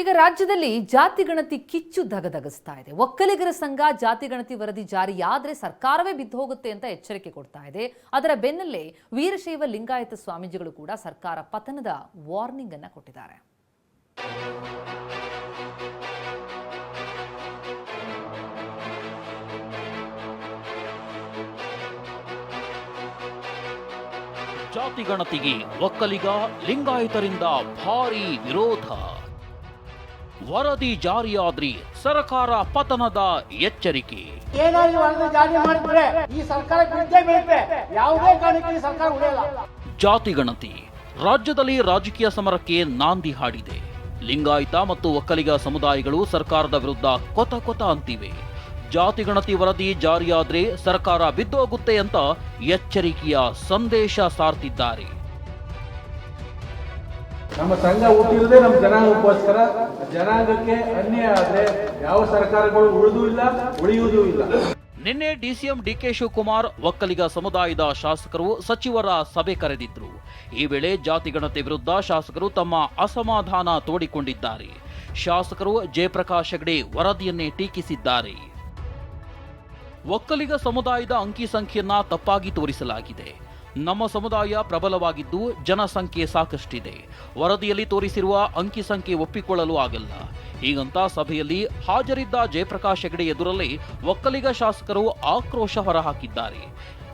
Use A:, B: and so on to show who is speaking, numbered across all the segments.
A: ಈಗ ರಾಜ್ಯದಲ್ಲಿ ಜಾತಿ ಗಣತಿ ಕಿಚ್ಚು ದಗದಗಿಸ್ತಾ ಇದೆ. ಒಕ್ಕಲಿಗರ ಸಂಘ ಜಾತಿ ಗಣತಿ ವರದಿ ಜಾರಿಯಾದರೆ ಸರ್ಕಾರವೇ ಬಿದ್ದು ಹೋಗುತ್ತೆ ಅಂತ ಎಚ್ಚರಿಕೆ ಕೊಡ್ತಾ ಇದೆ. ಅದರ ಬೆನ್ನಲ್ಲೇ ವೀರಶೈವ ಲಿಂಗಾಯತ ಸ್ವಾಮೀಜಿಗಳು ಕೂಡ ಸರ್ಕಾರ ಪತನದ ವಾರ್ನಿಂಗ್ ಅನ್ನು ಕೊಟ್ಟಿದ್ದಾರೆ.
B: ಜಾತಿ ಗಣತಿಗೆ ಒಕ್ಕಲಿಗ ಲಿಂಗಾಯತರಿಂದ ಭಾರೀ ವಿರೋಧ. ವರದಿ ಜಾರಿಯಾದ್ರಿ ಸರ್ಕಾರ ಪತನದ ಎಚ್ಚರಿಕೆ.
C: ಜಾರಿ ಮಾಡಿದ್ರೆ ಈ ಯಾವುದೇ ಕಾರಣಕ್ಕೂ ಸರ್ಕಾರ
B: ಜಾತಿ ಗಣತಿ. ರಾಜ್ಯದಲ್ಲಿ ರಾಜಕೀಯ ಸಮರಕ್ಕೆ ನಾಂದಿ ಹಾಡಿದೆ. ಲಿಂಗಾಯತ ಮತ್ತು ಒಕ್ಕಲಿಗ ಸಮುದಾಯಗಳು ಸರ್ಕಾರದ ವಿರುದ್ಧ ಕೊತ ಕೊತ ಅಂತಿವೆ. ಜಾತಿ ಗಣತಿ ವರದಿ ಜಾರಿಯಾದ್ರೆ ಸರ್ಕಾರ ಬಿದ್ದೋಗುತ್ತೆ ಅಂತ ಎಚ್ಚರಿಕೆಯ ಸಂದೇಶ ಸಾರ್ತಿದ್ದಾರೆ.
D: ನಮ್ಮ ಸಂಘ ಹುಟ್ಟಿರೋದೇ ನಮ್ಮ ಜನಾಂಗಕ್ಕೋಸ್ಕರ. ಜನಾಂಗಕ್ಕೆ ಅನ್ಯಾಯ ಆದ್ರೆ ಯಾವ ಸರ್ಕಾರಗಳು ಉಳಿದೂ ಇಲ್ಲ, ಉಳಿಯುವುದೂ ಇಲ್ಲ.
B: ನಿನ್ನೆ ಡಿಸಿಎಂ ಡಿಕೆ ಶಿವಕುಮಾರ್, ಒಕ್ಕಲಿಗ ಸಮುದಾಯದ ಶಾಸಕರು, ಸಚಿವರ ಸಭೆ ಕರೆದಿದ್ರು. ಈ ವೇಳೆ ಜಾತಿ ಗಣತಿ ವಿರುದ್ಧ ಶಾಸಕರು ತಮ್ಮ ಅಸಮಾಧಾನ ತೋಡಿಕೊಂಡಿದ್ದಾರೆ. ಶಾಸಕರು ಜಯಪ್ರಕಾಶ್ ಹೆಗಡೆ ವರದಿಯನ್ನೇ ಟೀಕಿಸಿದ್ದಾರೆ. ಒಕ್ಕಲಿಗ ಸಮುದಾಯದ ಅಂಕಿ ಸಂಖ್ಯೆಯನ್ನ ತಪ್ಪಾಗಿ ತೋರಿಸಲಾಗಿದೆ. ನಮ್ಮ ಸಮುದಾಯ ಪ್ರಬಲವಾಗಿದ್ದು ಜನಸಂಖ್ಯೆ ಸಾಕಷ್ಟಿದೆ. ವರದಿಯಲ್ಲಿ ತೋರಿಸಿರುವ ಅಂಕಿ ಸಂಖ್ಯೆ ಒಪ್ಪಿಕೊಳ್ಳಲು ಆಗಲ್ಲ. ಹೀಗಂತ ಸಭೆಯಲ್ಲಿ ಹಾಜರಿದ್ದ ಜಯಪ್ರಕಾಶ್ ಹೆಗಡೆ ಎದುರಲ್ಲಿ ಒಕ್ಕಲಿಗ ಶಾಸಕರು ಆಕ್ರೋಶ ಹೊರಹಾಕಿದ್ದಾರೆ.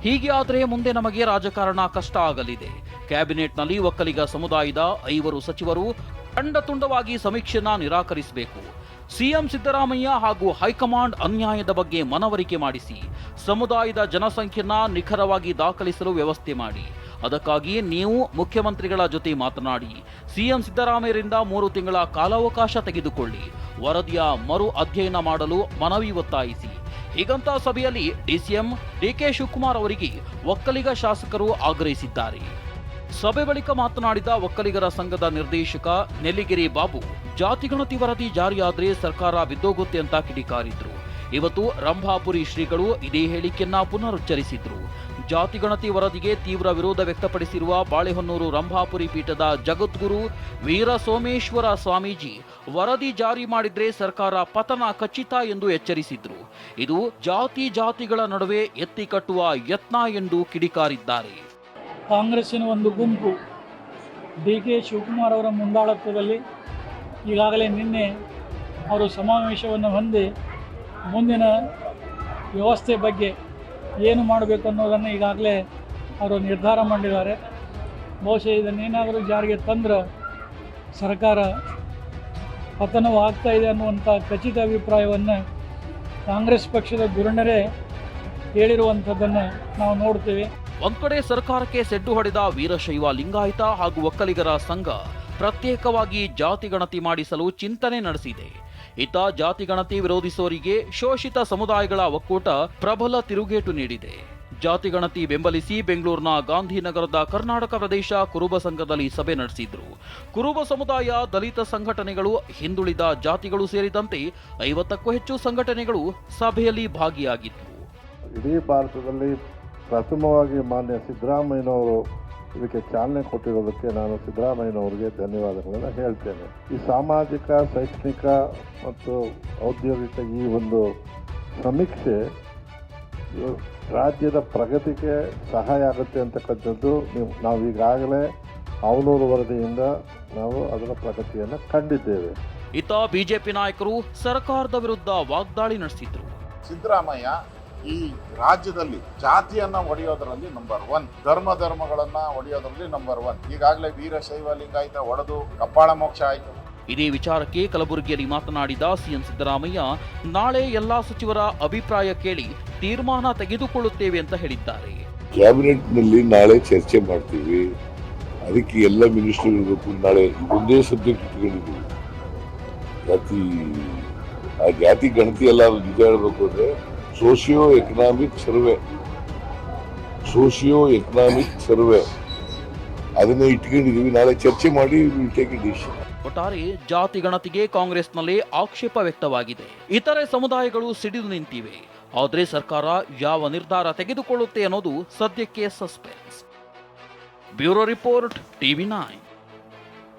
B: ಹೀಗೆ ಆದರೆ ಮುಂದೆ ನಮಗೆ ರಾಜಕಾರಣ ಕಷ್ಟ ಆಗಲಿದೆ. ಕ್ಯಾಬಿನೆಟ್ನಲ್ಲಿ ಒಕ್ಕಲಿಗ ಸಮುದಾಯದ ಐವರು ಸಚಿವರು ತಂಡ ತುಂಡವಾಗಿ ಸಮೀಕ್ಷೆನ ನಿರಾಕರಿಸಬೇಕು. ಸಿಎಂ ಸಿದ್ದರಾಮಯ್ಯ ಹಾಗೂ ಹೈಕಮಾಂಡ್ ಅನ್ಯಾಯದ ಬಗ್ಗೆ ಮನವರಿಕೆ ಮಾಡಿಸಿ. ಸಮುದಾಯದ ಜನಸಂಖ್ಯೆಯನ್ನ ನಿಖರವಾಗಿ ದಾಖಲಿಸಲು ವ್ಯವಸ್ಥೆ ಮಾಡಿ. ಅದಕ್ಕಾಗಿ ನೀವು ಮುಖ್ಯಮಂತ್ರಿಗಳ ಜೊತೆ ಮಾತನಾಡಿ, ಸಿಎಂ ಸಿದ್ದರಾಮಯ್ಯರಿಂದ ಮೂರು ತಿಂಗಳ ಕಾಲಾವಕಾಶ ತೆಗೆದುಕೊಳ್ಳಿ. ವರದಿಯ ಮರು ಅಧ್ಯಯನ ಮಾಡಲು ಮನವಿ ಒತ್ತಾಯಿಸಿ. ಹೀಗಂತ ಸಭೆಯಲ್ಲಿ ಡಿಸಿಎಂ ಡಿಕೆ ಶಿವಕುಮಾರ್ ಅವರಿಗೆ ಒಕ್ಕಲಿಗ ಶಾಸಕರು ಆಗ್ರಹಿಸಿದ್ದಾರೆ. ಸಭೆ ಬಳಿಕ ಮಾತನಾಡಿದ ಒಕ್ಕಲಿಗರ ಸಂಘದ ನಿರ್ದೇಶಕ ನೆಲ್ಲಿಗಿರಿ ಬಾಬು ಜಾತಿಗಣತಿ ವರದಿ ಜಾರಿಯಾದರೆ ಸರ್ಕಾರ ಬಿದ್ದೋಗುತ್ತೆ ಅಂತ ಕಿಡಿಕಾರಿದ್ರು. ಇವತ್ತು ರಂಭಾಪುರಿ ಶ್ರೀಗಳು ಇದೇ ಹೇಳಿಕೆಯನ್ನ ಪುನರುಚ್ಚರಿಸಿದ್ರು. ಜಾತಿಗಣತಿ ವರದಿಗೆ ತೀವ್ರ ವಿರೋಧ ವ್ಯಕ್ತಪಡಿಸಿರುವ ಬಾಳೆಹೊನ್ನೂರು ರಂಭಾಪುರಿ ಪೀಠದ ಜಗದ್ಗುರು ವೀರ ಸೋಮೇಶ್ವರ ಸ್ವಾಮೀಜಿ ವರದಿ ಜಾರಿ ಮಾಡಿದ್ರೆ ಸರ್ಕಾರ ಪತನ ಖಚಿತ ಎಂದು ಎಚ್ಚರಿಸಿದ್ರು. ಇದು ಜಾತಿ ಜಾತಿಗಳ ನಡುವೆ ಎತ್ತಿ ಕಟ್ಟುವ ಯತ್ನ ಎಂದು ಕಿಡಿಕಾರಿದ್ದಾರೆ.
E: ಕಾಂಗ್ರೆಸ್ಸಿನ ಒಂದು ಗುಂಪು ಡಿ ಕೆ ಶಿವಕುಮಾರ್ ಅವರ ಮುಂದಾಳತ್ವದಲ್ಲಿ ಈಗಾಗಲೇ ನಿನ್ನೆ ಅವರು ಸಮಾವೇಶವನ್ನು ಹೊಂದಿ ಮುಂದಿನ ವ್ಯವಸ್ಥೆ ಬಗ್ಗೆ ಏನು ಮಾಡಬೇಕು ಅನ್ನೋದನ್ನು ಈಗಾಗಲೇ ಅವರು ನಿರ್ಧಾರ ಮಾಡಿದ್ದಾರೆ. ಬಹುಶಃ ಇದನ್ನೇನಾದರೂ ಜಾರಿಗೆ ತಂದ್ರೆ ಸರ್ಕಾರ ಪತನವು ಆಗ್ತಾ ಇದೆ ಅನ್ನುವಂಥ ಖಚಿತ ಅಭಿಪ್ರಾಯವನ್ನು ಕಾಂಗ್ರೆಸ್ ಪಕ್ಷದ ಧುರಣರೇ ಹೇಳಿರುವಂಥದ್ದನ್ನು ನಾವು ನೋಡ್ತೇವೆ.
B: ಒಂದ್ ಕಡೆ ಸರ್ಕಾರಕ್ಕೆ ಸೆಡ್ಡು ಹೊಡೆದ ವೀರಶೈವ ಲಿಂಗಾಯತ ಹಾಗೂ ಒಕ್ಕಲಿಗರ ಸಂಘ ಪ್ರತ್ಯೇಕವಾಗಿ ಜಾತಿ ಗಣತಿ ಮಾಡಿಸಲು ಚಿಂತನೆ ನಡೆಸಿದೆ. ಇತ್ತ ಜಾತಿ ಗಣತಿ ವಿರೋಧಿಸೋರಿಗೆ ಶೋಷಿತ ಸಮುದಾಯಗಳ ಒಕ್ಕೂಟ ಪ್ರಬಲ ತಿರುಗೇಟು ನೀಡಿದೆ. ಜಾತಿ ಗಣತಿ ಬೆಂಬಲಿಸಿ ಬೆಂಗಳೂರಿನ ಗಾಂಧಿನಗರದ ಕರ್ನಾಟಕ ಪ್ರದೇಶ ಕುರುಬ ಸಂಘದಲ್ಲಿ ಸಭೆ ನಡೆಸಿದ್ರು. ಕುರುಬ ಸಮುದಾಯ ದಲಿತ ಸಂಘಟನೆಗಳು ಹಿಂದುಳಿದ ಜಾತಿಗಳು ಸೇರಿದಂತೆ ಐವತ್ತಕ್ಕೂ ಹೆಚ್ಚು ಸಂಘಟನೆಗಳು ಸಭೆಯಲ್ಲಿ ಭಾಗಿಯಾಗಿದ್ವು.
F: ಇಡೀ ಭಾರತದಲ್ಲಿ ಪ್ರಥಮವಾಗಿ ಮಾನ್ಯ ಸಿದ್ದರಾಮಯ್ಯನವರು ಇದಕ್ಕೆ ಚಾಲನೆ ಕೊಟ್ಟಿರೋದಕ್ಕೆ ನಾನು ಸಿದ್ದರಾಮಯ್ಯನವರಿಗೆ ಧನ್ಯವಾದಗಳನ್ನು ಹೇಳ್ತೇನೆ. ಈ ಸಾಮಾಜಿಕ ಶೈಕ್ಷಣಿಕ ಮತ್ತು ಔದ್ಯೋಗಿಕ ಈ ಒಂದು ಸಮೀಕ್ಷೆ ರಾಜ್ಯದ ಪ್ರಗತಿಗೆ ಸಹಾಯ ಆಗುತ್ತೆ ಅಂತಕ್ಕಂಥದ್ದು ನೀವು ನಾವು ಈಗಾಗಲೇ ಅವನೂರು ವರದಿಯಿಂದ ನಾವು ಅದರ ಪ್ರಗತಿಯನ್ನು ಕಂಡಿದ್ದೇವೆ.
B: ಇತ ಬಿಜೆಪಿ ನಾಯಕರು ಸರ್ಕಾರದ ವಿರುದ್ಧ ವಾಗ್ದಾಳಿ ನಡೆಸಿದ್ರು.
G: ಸಿದ್ದರಾಮಯ್ಯ ಈ ರಾಜ್ಯದಲ್ಲಿ ಜಾತಿಯನ್ನ ಒಡೆಯೋದರಲ್ಲಿ ನಂಬರ್ ಒನ್ ಧರ್ಮ ಧರ್ಮಗಳನ್ನ ಒಡೆಯೋದ್ರಲ್ಲಿ ನಂಬರ್ ಒನ್ ಈಗಾಗಲೇ ವೀರಶೈವ ಲಿಂಗಾಯತ ಒಡೆದು ಕಪ್ಪಾಳ ಮೋಕ್ಷ ಆಯಿತು.
B: ಇದೇ ವಿಚಾರಕ್ಕೆ ಕಲಬುರಗಿಯಲ್ಲಿ ಮಾತನಾಡಿದ ಸಿಎಂ ಸಿದ್ದರಾಮಯ್ಯ ನಾಳೆ ಎಲ್ಲಾ ಸಚಿವರ ಅಭಿಪ್ರಾಯ ಕೇಳಿ ತೀರ್ಮಾನ ತೆಗೆದುಕೊಳ್ಳುತ್ತೇವೆ ಅಂತ ಹೇಳಿದ್ದಾರೆ.
H: ಕ್ಯಾಬಿನೆಟ್ನಲ್ಲಿ ನಾಳೆ ಚರ್ಚೆ ಮಾಡ್ತೀವಿ. ಅದಕ್ಕೆ ಎಲ್ಲ ಮಿನಿಸ್ಟರ್ಗಳು ಇರಬೇಕು ನಾಳೆ ಒಂದೇ ಸಬ್ಜೆಕ್ಟ್ ಇಟ್ಕೊಂಡಿದ್ದೀವಿ. ಜಾತಿ ಆ ಜಾತಿ ಗಣತಿ ಎಲ್ಲ ನಿಜ ಹೇಳ್ಬೇಕು ಅಂದ್ರೆ socio economic survey. Socio economic survey. ಅದನ್ನ ಇಟ್ಕೊಂಡಿದೀವಿ. ನಾಳೆ ಚರ್ಚೆ ಮಾಡಿ
B: ಒಟ್ಟಾರೆ ಜಾತಿ ಗಣತಿಗೆ ಕಾಂಗ್ರೆಸ್ನಲ್ಲಿ ಆಕ್ಷೇಪ ವ್ಯಕ್ತವಾಗಿದೆ. ಇತರೆ ಸಮುದಾಯಗಳು ಸಿಡಿದು ನಿಂತಿವೆ. ಆದರೆ ಸರ್ಕಾರ ಯಾವ ನಿರ್ಧಾರ ತೆಗೆದುಕೊಳ್ಳುತ್ತೆ ಅನ್ನೋದು ಸದ್ಯಕ್ಕೆ suspense bureau report, TV nine.